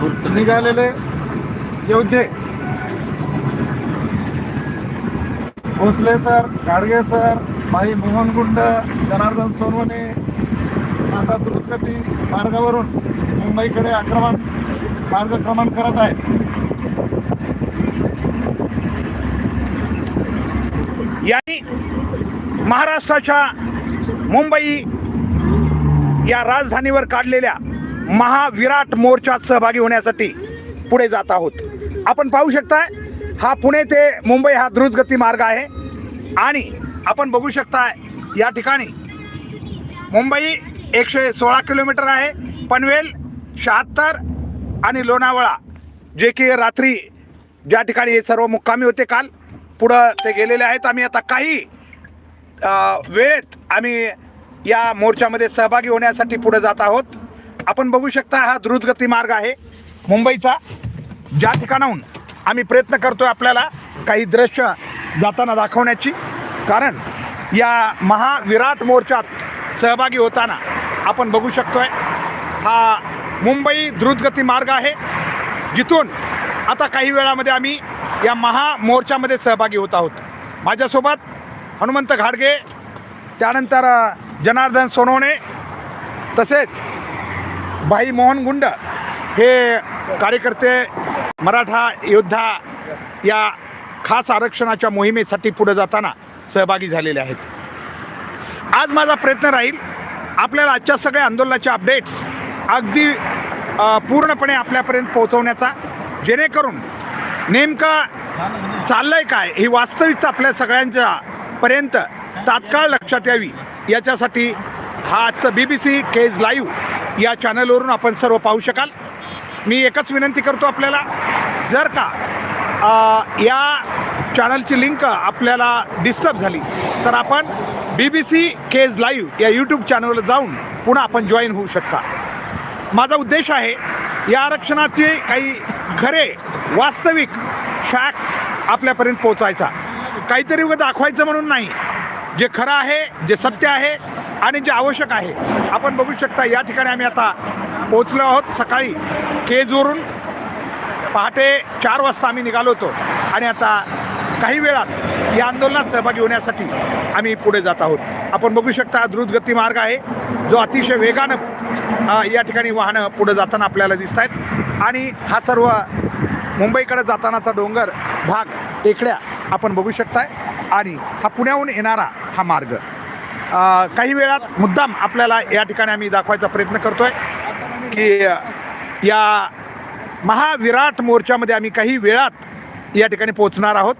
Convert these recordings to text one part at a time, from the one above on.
निघालेले योद्धे. Bhosale sir Gadge sir भाई मोहन गुंड जनार्दन सोनवणे आता द्रुतगती मार्गावरून मुंबईकडे आक्रमण मार्गक्रमण करत आहेत. यांनी महाराष्ट्राच्या मुंबई या राजधानीवर काढलेल्या महाविराट मोर्चात सहभागी होण्यासाठी पुढे जात आहोत. आपण पाहू शकताय हा पुणे ते मुंबई हा द्रुतगती मार्ग आहे. आणि आपण बघू शकताय या ठिकाणी मुंबई एकशे सोळा किलोमीटर आहे. पनवेल शहात्तर आणि लोणावळा जे की रात्री ज्या ठिकाणी हे सर्व मुक्कामी होते काल पुढं ते गेलेले आहेत. आम्ही आता काही वेळेत आम्ही या मोर्चामध्ये सहभागी होण्यासाठी पुढे जात आहोत. आपण बघू शकता हा द्रुतगती मार्ग आहे मुंबईचा. ज्या ठिकाणाहून आम्ही प्रयत्न करतो आहे आपल्याला काही दृश्य जाताना दाखवण्याची. कारण या महाविराट मोर्चात सहभागी होताना आपण बघू शकतो आहे हा मुंबई द्रुतगती मार्ग आहे. जिथून आता काही वेळामध्ये आम्ही या महामोर्चामध्ये सहभागी होत आहोत. माझ्यासोबत हनुमंत घाडगे त्यानंतर जनार्दन सोनवणे तसेच भाई मोहन गुंड हे कार्यकर्ते मराठा योद्धा या खास आरक्षणाच्या मोहिमेसाठी पुढे जाताना सहभागी झालेले आहेत. आज माझा प्रयत्न राहील आपल्याला आजच्या सगळ्या आंदोलनाच्या अपडेट्स अगदी पूर्णपणे आपल्यापर्यंत पोहोचवण्याचा जेणेकरून नेमकं आहे काय ही वास्तविकता आपल्या सगळ्यांच्या पर्यंत तात्काळ लक्षात यावी याच्यासाठी हा आजचं B B C Kej live या चॅनलवरून आपण सर्व पाहू शकाल. मी एकच विनंती करतो आपल्याला जर का या चॅनलची लिंक आपल्याला डिस्टर्ब झाली तर आपण B B C Kej live या यूट्यूब चॅनलवर जाऊन पुन्हा आपण जॉईन होऊ शकता. माझा उद्देश आहे या आरक्षणाचे काही खरे वास्तविक फॅक्ट आपल्यापर्यंत पोहोचायचा. काहीतरी दाखवायचं म्हणून नाही. जे खरं आहे जे सत्य आहे आणि जे आवश्यक आहे आपण बघू शकता या ठिकाणी आम्ही आता पोचलो आहोत. सकाळी केजवरून पहाटे चार वाजता आम्ही निघालो होतो. आणि आता काही वेळात या आंदोलनात सहभागी होण्यासाठी आम्ही पुढे जात आहोत. आपण बघू शकता द्रुतगती मार्ग आहे. जो अतिशय वेगानं या ठिकाणी वाहनं पुढे जाताना आपल्याला दिसत आहेत आणि हा सर्व मुंबईकडे जातानाचा डोंगर भाग टेकड्या आपण बघू शकताय. आणि हा पुण्याहून येणारा हा मार्ग. काही वेळात मुद्दाम आपल्याला या ठिकाणी आम्ही दाखवायचा प्रयत्न करतो आहे की या महाविराट मोर्चामध्ये आम्ही काही वेळात या ठिकाणी पोहोचणार आहोत.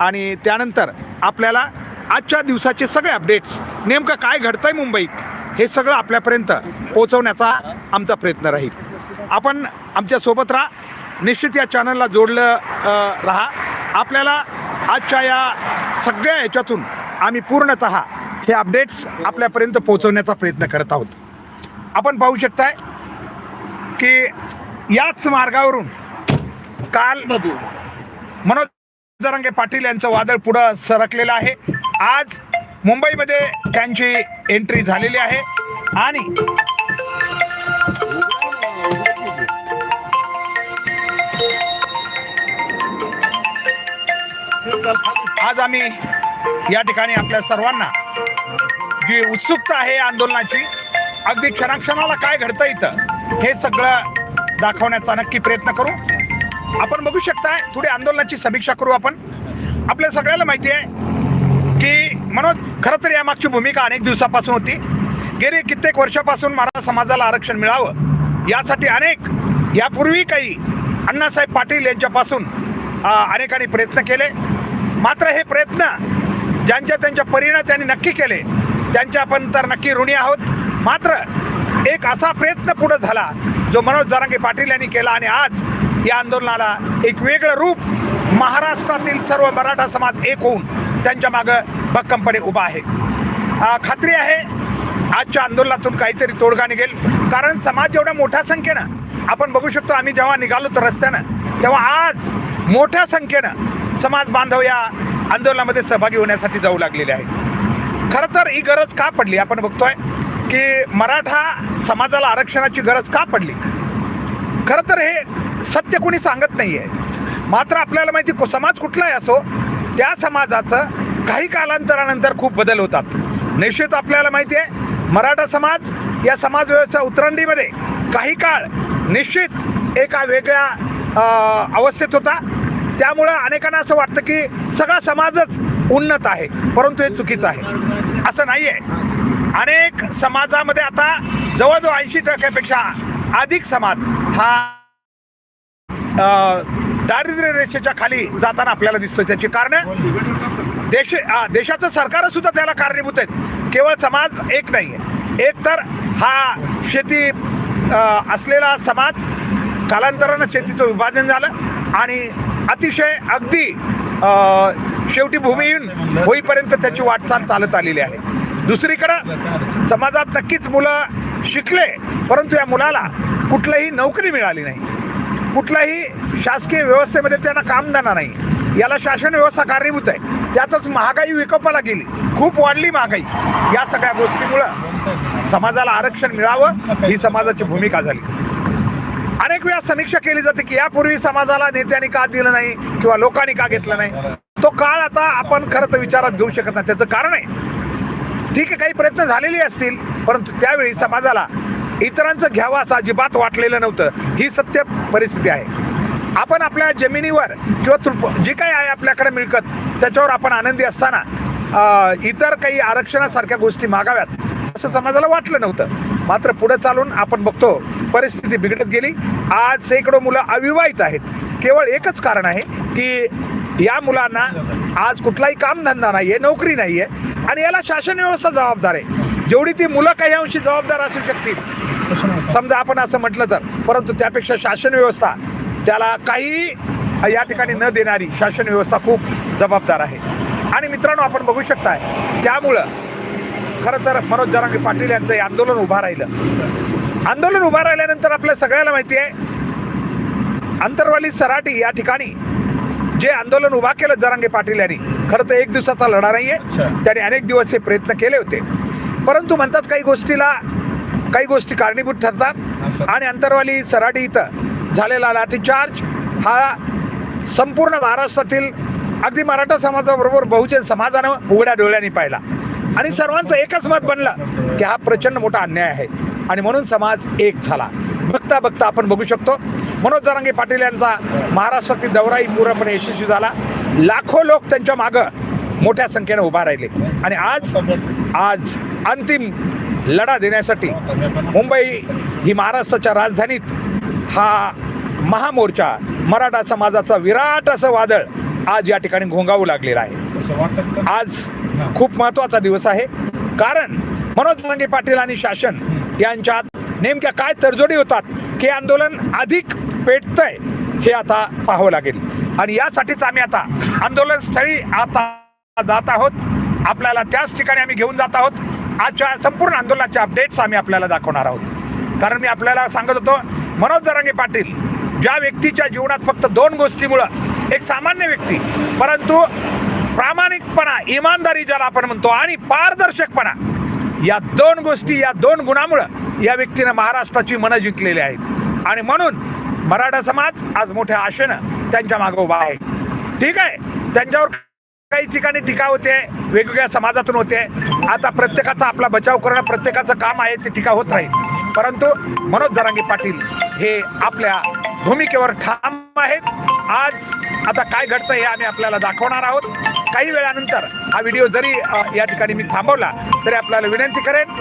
आणि त्यानंतर आपल्याला आजच्या दिवसाचे सगळे अपडेट्स नेमकं काय घडतं आहे मुंबईत हे सगळं आपल्यापर्यंत पोहोचवण्याचा आमचा प्रयत्न राहील. आपण आमच्यासोबत राहा. निश्चित या चॅनलला जोडलं रहा राहा. आपल्याला आजच्या या सगळ्या ह्याच्यातून आम्ही पूर्णत हे अपडेट्स आपल्यापर्यंत पोहोचवण्याचा प्रयत्न करत आहोत. आपण पाहू शकताय की याच मार्गावरून काल मनोज जरांगे पाटील यांचं वादळ पुढं सरकलेलं आहे. आज मुंबईमध्ये त्यांची एंट्री झालेली आहे. आणि आज आम्ही या ठिकाणी आपल्या सर्वांना जी उत्सुकता आहे आंदोलनाची अगदी क्षणाक्षणाला काय घडतं इथं हे सगळं दाखवण्याचा नक्की प्रयत्न करू. आपण बघू शकताय थोडी आंदोलनाची समीक्षा करू आपण. आपल्या सगळ्याला माहिती आहे की मनोज खरं तर यामागची भूमिका अनेक दिवसापासून होती. गेली कित्येक वर्षापासून मराठा समाजाला आरक्षण मिळावं यासाठी अनेक यापूर्वी काही अण्णासाहेब पाटील यांच्यापासून अनेकांनी प्रयत्न केले. मात्र हे प्रयत्न ज्यांच्या त्यांच्या परीनं त्यांनी नक्की केले त्यांच्या आपण तर नक्की ऋणी आहोत. मात्र एक असा प्रयत्न पुढे झाला जो मनोज जरांगे पाटील यांनी केला आणि आज या आंदोलनाला एक वेगळं रूप महाराष्ट्रातील सर्व मराठा समाज एक होऊन त्यांच्या मागं भक्कमपणे उभा आहे. खात्री आहे आजच्या आंदोलनातून काहीतरी तोडगा निघेल. कारण समाज एवढ्या मोठ्या संख्येनं आपण बघू शकतो आम्ही जेव्हा निघालो तर रस्त्यानं तेव्हा आज मोठ्या संख्येनं समाज बांधव या आंदोलनामध्ये सहभागी होण्यासाठी जाऊ लागलेले आहेत. खरं तर ही गरज का पडली? आपण बघतोय की मराठा समाजाला आरक्षणाची गरज का पडली? खरं तर हे सत्य कोणी सांगत नाही आहे मात्र आपल्याला माहिती समाज कुठलाही असो त्या समाजाचं काही कालांतरानंतर खूप बदल होतात. निश्चित आपल्याला माहिती आहे मराठा समाज या समाज व्यवस्था उतरंडीमध्ये काही काळ निश्चित एका वेगळ्या अवस्थेत होता. त्यामुळं अनेकांना असं वाटतं की सगळा समाजच उन्नत आहे परंतु हे चुकीचं आहे. असं नाही आहे अनेक समाजामध्ये आता जवळजवळ ऐंशी टक्क्यापेक्षा अधिक समाज हा दारिद्र्य रेषेच्या खाली जाताना आपल्याला दिसतोय. त्याची कारण देश देशाचं सरकार सुद्धा त्याला कारणीभूत आहेत. केवळ समाज एक नाही आहे एक तर हा शेती असलेला समाज कालांतरानं शेतीचं विभाजन झालं आणि अतिशय अगदी शेवटी भूमिहीन होईपर्यंत त्याची वाटचाल चालत आलेली आहे. दुसरीकडं समाजात नक्कीच मुलं शिकले परंतु या मुलाला कुठलीही नोकरी मिळाली नाही. कुठलाही शासकीय व्यवस्थेमध्ये त्यांना काम देणार नाही. याला शासन व्यवस्था कारणीभूत आहे. त्यातच महागाई विकोपाला गेली. खूप वाढली महागाई. या सगळ्या गोष्टीमुळं समाजाला आरक्षण मिळावं ही समाजाची भूमिका झाली. अनेक वेळा समीक्षा केली जाते की यापूर्वी समाजाला नेत्यांनी का दिलं नाही किंवा लोकांनी का घेतलं नाही? तो काळ आता आपण खरं तर विचारात घेऊ शकत नाही. त्याचं कारण आहे. ठीक आहे काही प्रयत्न झालेले असतील परंतु त्यावेळी समाजाला इतरांचं घ्यावं असं अजिबात वाटलेलं नव्हतं. ही सत्य परिस्थिती आहे. आपण आपल्या जमिनीवर किंवा तृप जी काही आहे आपल्याकडे मिळकत त्याच्यावर आपण आनंदी असताना इतर काही आरक्षणासारख्या गोष्टी मागाव्यात असं समाजाला वाटलं नव्हतं. मात्र पुढे चालून आपण बघतो परिस्थिती बिघडत गेली. आज शेकडो मुलं अविवाहित आहेत. केवळ एकच कारण आहे की या मुलांना आज कुठलाही कामधंदा नाही आहे नोकरी नाही आहे आणि याला शासन व्यवस्था जबाबदार आहे. जेवढी ती मुलं काही अंशी जबाबदार असू शकतील. समजा आपण असं म्हटलं तर परंतु त्यापेक्षा शासन व्यवस्था त्याला काही या ठिकाणी न देणारी शासन व्यवस्था खूप जबाबदार आहे. आणि मित्रांनो आपण बघू शकताय त्यामुळं खरं तर मनोज जरांगे पाटील यांचं हे आंदोलन उभं राहिलं आंदोलन उभं राहिल्यानंतर आपल्या सगळ्याला माहिती आहे अंतरवाली सराटी या ठिकाणी जे आंदोलन उभा केलं जरांगे पाटील यांनी खरं तर एक दिवसाचा लढा नाही. आहे त्याने अनेक दिवस हे प्रयत्न केले होते परंतु म्हणतात काही गोष्टीला काही गोष्टी कारणीभूत ठरतात. आणि अंतरवाली सराटी इथं झालेला लाठीचार्ज हा संपूर्ण महाराष्ट्रातील अगदी मराठा समाजाबरोबर बहुजन समाजानं उघड्या डोळ्यांनी पाहिला आणि सर्वांचं एकच मत बनलं की हा प्रचंड मोठा अन्याय आहे. आणि म्हणून समाज एक झाला. बघता बघता आपण बघू शकतो. मनोज जरांगे पाटील यांचा महाराष्ट्रातील दौराही पूर्णपणे यशस्वी झाला. लाखो लोक त्यांच्या मागं मोठ्या संख्येनं उभा राहिले. आणि आज आज अंतिम लढा देण्यासाठी मुंबई ही महाराष्ट्राच्या राजधानीत हा महामोर्चा मराठा समाजाचा विराट असं वादळ आज या ठिकाणी घोंगावू लागलेला आहे. आज खूप महत्त्वाचा दिवस आहे. कारण मनोज जरांगे पाटील आणि शासन यांच्यात नेमक्या काय तडजोडी होतात की आंदोलन अधिक पेटतंय हे आता पाहावं लागेल. आणि यासाठीच आम्ही आता आंदोलन स्थळी आता जात आहोत. आपल्याला त्याच ठिकाणी आम्ही घेऊन जात आहोत. आजच्या संपूर्ण आंदोलनाचे अपडेट्स आम्ही आपल्याला दाखवणार आहोत. कारण मी आपल्याला सांगत होतो मनोज जरांगे पाटील ज्या व्यक्तीच्या जीवनात फक्त दोन गोष्टीमुळं एक सामान्य व्यक्ती परंतु प्रामाणिकपणा इमानदारी ज्याला आपण म्हणतो आणि पारदर्शकपणा या दोन गोष्टी या दोन गुणामुळं या व्यक्तीनं महाराष्ट्राची मनं जिंकलेली आहेत. आणि म्हणून मराठा समाज आज मोठ्या आशेनं त्यांच्या मागं उभा आहे. ठीक आहे? त्यांच्यावर काही ठिकाणी टीका होते वेगवेगळ्या समाजातून होते. आता प्रत्येकाचा आपला बचाव करणं प्रत्येकाचं काम आहे ते टीका होत राहील. परंतु मनोज जरांगे पाटील हे आपल्या भूमिकेवर ठाम आहेत. आज आता काय घडतं हे आम्ही आपल्याला दाखवणार आहोत. काही वेळानंतर हा व्हिडिओ जरी या ठिकाणी मी थांबवला तरी आपल्याला विनंती करेन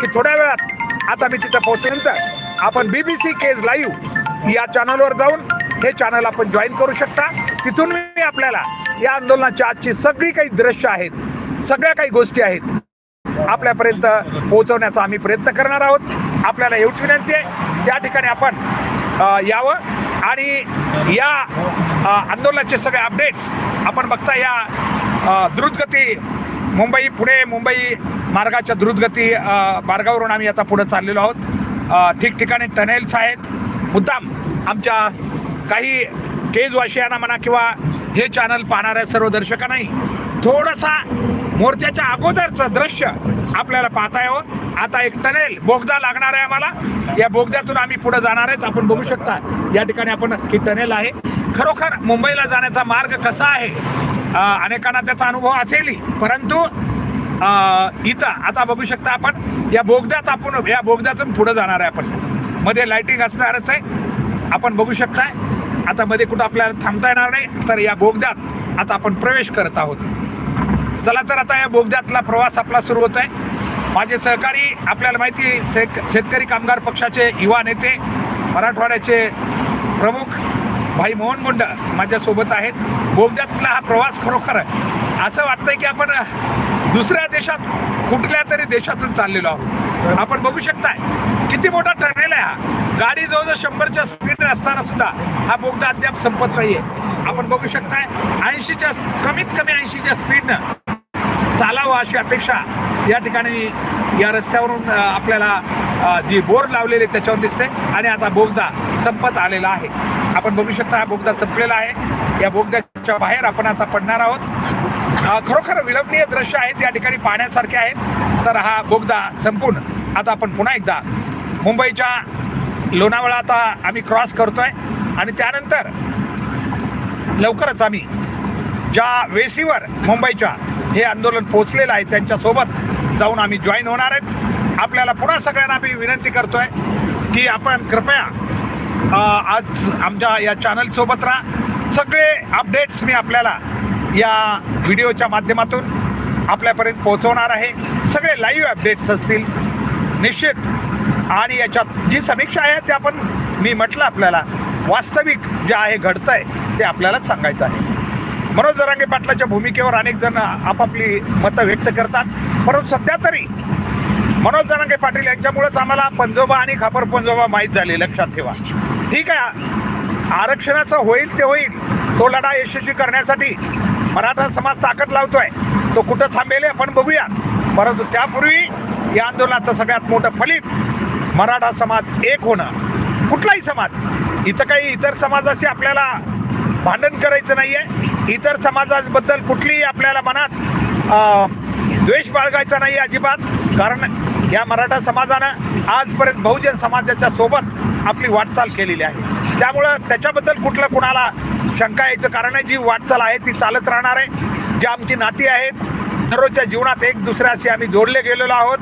की थोड्या वेळात आता मी तिथं पोहोचल्यानंतर आपण B B C Kej live या चॅनलवर जाऊन हे चॅनल आपण जॉईन करू शकता. तिथून मी आपल्याला या आंदोलनाची आजची सगळी काही दृश्य आहेत सगळ्या काही गोष्टी आहेत आपल्यापर्यंत पोहोचवण्याचा आम्ही प्रयत्न करणार आहोत. आपल्याला एवढीच विनंती आहे. त्या ठिकाणी आपण यावं. आणि या आंदोलनाचे सगळे अपडेट्स आपण बघता या द्रुतगती मुंबई पुणे मुंबई मार्गाच्या द्रुतगती मार्गावरून आम्ही आता पुढे चाललेलो आहोत. ठिकठिकाणी टनेल्स आहेत. मुद्दाम आमच्या काही केजवाशियांना म्हणा किंवा हे चॅनल पाहणाऱ्या सर्व दर्शकांनाही थोडासा मोर्चाच्या अगोदरचं दृश्य आपल्याला पाहता यावं आता एक टनेल बोगदा लागणार आहे आम्हाला. या बोगद्यातून आम्ही पुढे जाणार आहेत. आपण बघू शकता या ठिकाणी आपण की टनेल आहे. खरोखर मुंबईला जाण्याचा मार्ग कसा आहे? अनेकांना त्याचा अनुभव असेलही. परंतु इथं आता बघू शकता आपण या बोगद्यात आपण या बोगद्यातून पुढे जाणार आहे आपण. मध्ये लाइटिंग असणारच आहे. आपण बघू शकताय. आता मध्ये कुठं आपल्याला थांबता येणार नाही तर या बोगद्यात आता आपण प्रवेश करत आहोत. चला तर आता या बोगद्यातला प्रवास आपला सुरू होत आहे माझे सहकारी आपल्याला माहिती शेतकरी कामगार पक्षाचे युवा नेते मराठवाड्याचे प्रमुख भाई मोहन गुंड माझ्यासोबत आहेत. बोगद्यातला हा प्रवास खरोखर असं वाटतंय की आपण दुसऱ्या देशात कुठल्या तरी देशातून चाललेलो आहोत. आपण बघू शकताय किती मोठा टर्नेल आहे हा. गाडी जवळजवळ शंभरच्या स्पीड असताना सुद्धा हा बोगदा अद्याप संपत नाहीये. आपण बघू शकताय ऐंशीच्या कमीत कमी ऐंशीच्या स्पीडनं चालावं अशी अपेक्षा या ठिकाणी या रस्त्यावरून आपल्याला जी बोर्ड लावलेली त्याच्यावर दिसते. आणि आता बोगदा संपत आलेला आहे. आपण बघू शकता हा बोगदा संपलेला आहे. या बोगद्याच्या बाहेर आपण आता पडणार आहोत. खरोखर विलंबनीय दृश्य आहेत. या ठिकाणी पाहण्यासारखे आहेत. तर हा बोगदा संपून आता आपण पुन्हा एकदा मुंबईच्या लोणावळा आता आम्ही क्रॉस करतोय. आणि त्यानंतर लवकरच आम्ही ज्या वेसीवर मुंबईच्या हे आंदोलन पोचलेलं आहे. त्यांच्यासोबत जाऊन आम्ही जॉईन होणार आहेत. आपल्याला पुन्हा सगळ्यांना आम्ही विनंती करतोय की आपण कृपया आज आमच्या या चॅनलसोबत राहा. सगळे अपडेट्स मी आपल्याला या व्हिडिओच्या माध्यमातून आपल्यापर्यंत पोहोचवणार आहे. सगळे लाईव्ह अपडेट्स असतील निश्चित. आणि याच्यात जी समीक्षा आहे ते आपण मी म्हटलं आपल्याला वास्तविक जे आहे घडतं आहे ते आपल्याला सांगायचं आहे. मनोज जरांगे पाटलाच्या भूमिकेवर अनेक जण आपापली मतं व्यक्त करतात. परंतु सध्या तरी मनोज जरांगे पाटील यांच्यामुळेच आम्हाला पंजोबा आणि खापर पंजोबा माहीत झाले लक्षात ठेवा. ठीक आहे आरक्षणाचं होईल ते होईल. तो लढा यशस्वी करण्यासाठी मराठा समाज ताकद लावतोय. तो कुठं थांबेल आपण बघूया. परंतु त्यापूर्वी या आंदोलनाचं सगळ्यात मोठं फलित मराठा समाज एक होणं. कुठलाही समाज इथं काही इतर समाजाशी आपल्याला भांडण करायचं नाही आहे इतर समाजाबद्दल कुठलीही आपल्याला मनात द्वेष बाळगायचा नाही अजिबात. कारण या मराठा समाजानं आजपर्यंत बहुजन समाजाच्या सोबत आपली वाटचाल केलेली आहे. त्यामुळं त्याच्याबद्दल कुठलं कुणाला शंका यायचं कारण आहे. जी वाटचाल आहे ती चालत राहणार आहे. जी आमची नाती आहेत दररोजच्या जीवनात एक दुसऱ्याशी आम्ही जोडले गेलेलो आहोत.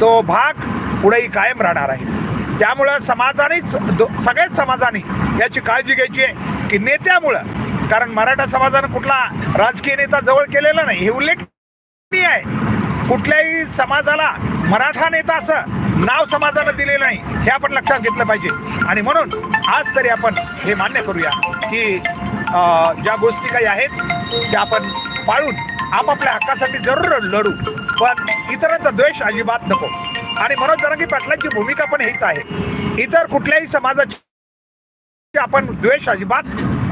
तो भाग पुढेही कायम राहणार आहे. त्यामुळं समाजानेच दो सगळ्याच समाजाने याची काळजी घ्यायची आहे की नेत्यामुळं कारण मराठा समाजानं कुठला राजकीय नेता जवळ केलेला नाही. हे उल्लेखनीय आहे. कुठल्याही समाजाला मराठा नेता असं नाव समाजानं दिलेलं नाही हे आपण लक्षात घेतलं पाहिजे. आणि म्हणून आज तरी आपण हे मान्य करूया की ज्या गोष्टी काही आहेत त्या आपण पाळून आपापल्या हक्कासाठी जरूर लढू. पण इतरांचा द्वेष अजिबात नको. आणि मनोज जरांगी पाटलांची भूमिका पण हीच आहे. इतर कुठल्याही समाजाची आपण द्वेष अजिबात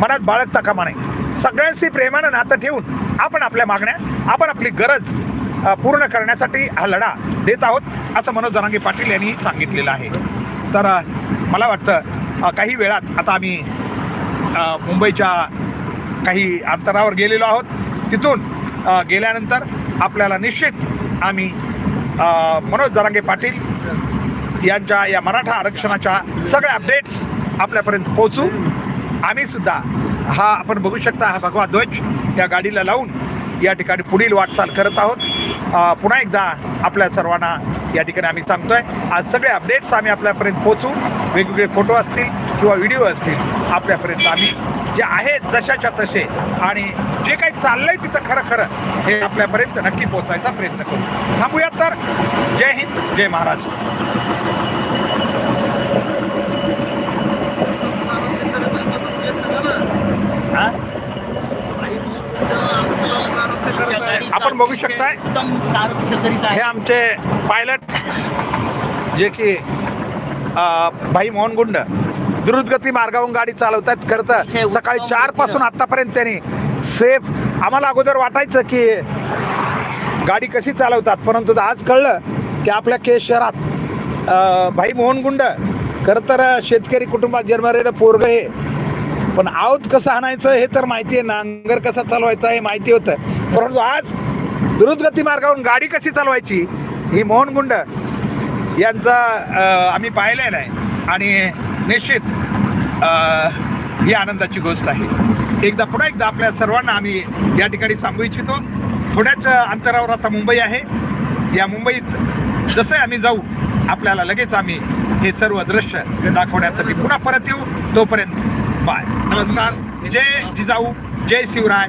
मनात बाळगता कामा नये. सगळ्यांशी प्रेमानं नातं ठेवून आपण आपल्या मागण्या आपण आपली गरज पूर्ण करण्यासाठी हा लढा देत आहोत असं मनोज जरांगे पाटील यांनी सांगितलेलं आहे. तर मला वाटतं काही वेळात आता आम्ही मुंबईच्या काही अंतरावर गेलेलो आहोत. तिथून गेल्यानंतर आपल्याला निश्चित आम्ही मनोज जरांगे पाटील यांच्या या मराठा आरक्षणाच्या सगळ्या अपडेट्स आपल्यापर्यंत पोहोचू. आम्ही सुद्धा हा आपण बघू शकता हा भगवा ध्वज या गाडीला लावून या ठिकाणी पुढील वाटचाल करत आहोत. पुन्हा एकदा आपल्या सर्वांना या ठिकाणी आम्ही सांगतोय आज सगळे अपडेट्स आम्ही आपल्यापर्यंत पोहोचू. वेगवेगळे फोटो असतील किंवा व्हिडिओ असतील आपल्यापर्यंत आम्ही जे आहेत जशाच्या तसे आणि जे काही चाललंय तिथं खरं खरं हे आपल्यापर्यंत नक्की पोहोचायचा प्रयत्न करू. थांबूयात तर. जय हिंद जय महाराष्ट्र. आपण बघू शकताय. एकदम सारथ्य करीत हे आहे आमचे पायलट जे की अ, भाई मोहन गुंड द्रुतगती मार्गावरून गाडी चालवतात खरं तर सकाळी चारपासून आतापर्यंत त्यांनी सेफ आम्हाला अगोदर वाटायचं की गाडी कशी चालवतात. परंतु आज कळलं की आपल्या केस शहरात अ, भाई मोहन गुंड खरं तर शेतकरी कुटुंबात जन्मलेलं पोरग हे. पण आऊत कसं आणायचं हे तर माहिती आहे. नांगर कसा चालवायचा हे माहिती होतं. परंतु आज द्रुतगती मार्गावरून गाडी कशी चालवायची ही मोहन गुंड यांचा आम्ही पाहिलेलं आहे. आणि निश्चित ही आनंदाची गोष्ट आहे. एकदा पुन्हा एकदा आपल्या सर्वांना आम्ही या ठिकाणी सांगू इच्छितो. थोड्याच अंतरावर आता मुंबई आहे. या मुंबईत जसं आम्ही जाऊ आपल्याला लगेच आम्ही हे सर्व दृश्य दाखवण्यासाठी पुन्हा परत येऊ. तोपर्यंत बाय नमस्कार. जय जिजाऊ जय शिवराय.